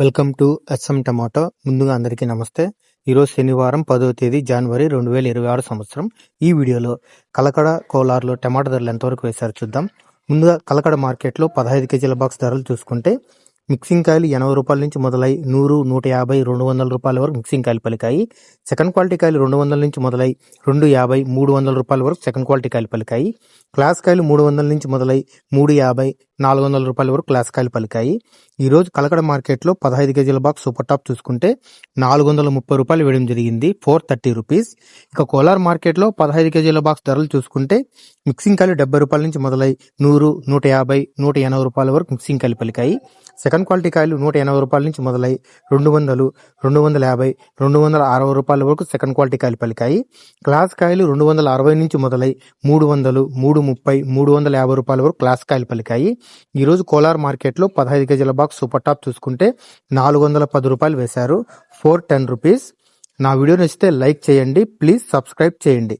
Welcome to S M tomato. ముందుగా అందరికీ నమస్తే. ఈరోజు శనివారం పదో తేదీ జనవరి రెండు వేల ఇరవై ఆరు సంవత్సరం. ఈ వీడియోలో కలకడ కోలార్లో టమాటా ధరలు ఎంతవరకు వేశారో చూద్దాం. ముందుగా కలకడ మార్కెట్లో పదహైదు కేజీల బాక్స్ ధరలు చూసుకుంటే మిక్సింగ్ కాయలు ఎనభై రూపాయల నుంచి మొదలై నూరు నూట యాభై రెండు వందల రూపాయల వరకు మిక్సింగ్ కాయలు పలికాయి. సెకండ్ క్వాలిటీ కాయలు రెండు వందల నుంచి మొదలై రెండు యాభై మూడు వందల రూపాయల వరకు సెకండ్ క్వాలిటీ కాయలు పలికాయి. క్లాస్ కాయలు మూడు వందల నుంచి మొదలై మూడు యాభై నాలుగు వందల రూపాయల వరకు క్లాస్ కాయలు పలికాయి. ఈరోజు కలకడ మార్కెట్లో పదహైదు కేజీల బాక్స్ సూపర్ టాప్ చూసుకుంటే నాలుగు వందల ముప్పై రూపాయలు వేయడం జరిగింది ఫోర్ థర్టీ రూపీస్. ఇక కోలార్ మార్కెట్లో పదహైదు కేజీల బాక్స్ ధరలు చూసుకుంటే మిక్సింగ్ కాయలు డెబ్బై రూపాయల నుంచి మొదలై నూరు నూట యాభై నూట ఎనభై రూపాయల వరకు మిక్సింగ్ కాయలు పలికాయి. సెకండ్ క్వాలిటీ కాయలు నూట ఎనభై రూపాయల నుంచి మొదలై రెండు వందలు రెండు వందల యాభై రెండు వందల అరవై రూపాయల వరకు సెకండ్ క్వాలిటీ కాయలు పలికాయి. క్లాస్ కాయలు రెండు వందల అరవై నుంచి మొదలై మూడు వందలు మూడు ముప్పై మూడు వందల యాభై రూపాయల వరకు క్లాస్ కాయలు పలికాయి. ఈరోజు కోలార్ మార్కెట్లో పదహైదు కేజీల బాక్స్ సూపర్ టాప్ చూసుకుంటే నాలుగు వందల పది రూపాయలు వేశారు. Four ten rupees. నా వీడియో నచ్చితే లైక్ చేయండి ప్లీజ్ సబ్స్క్రైబ్ చేయండి.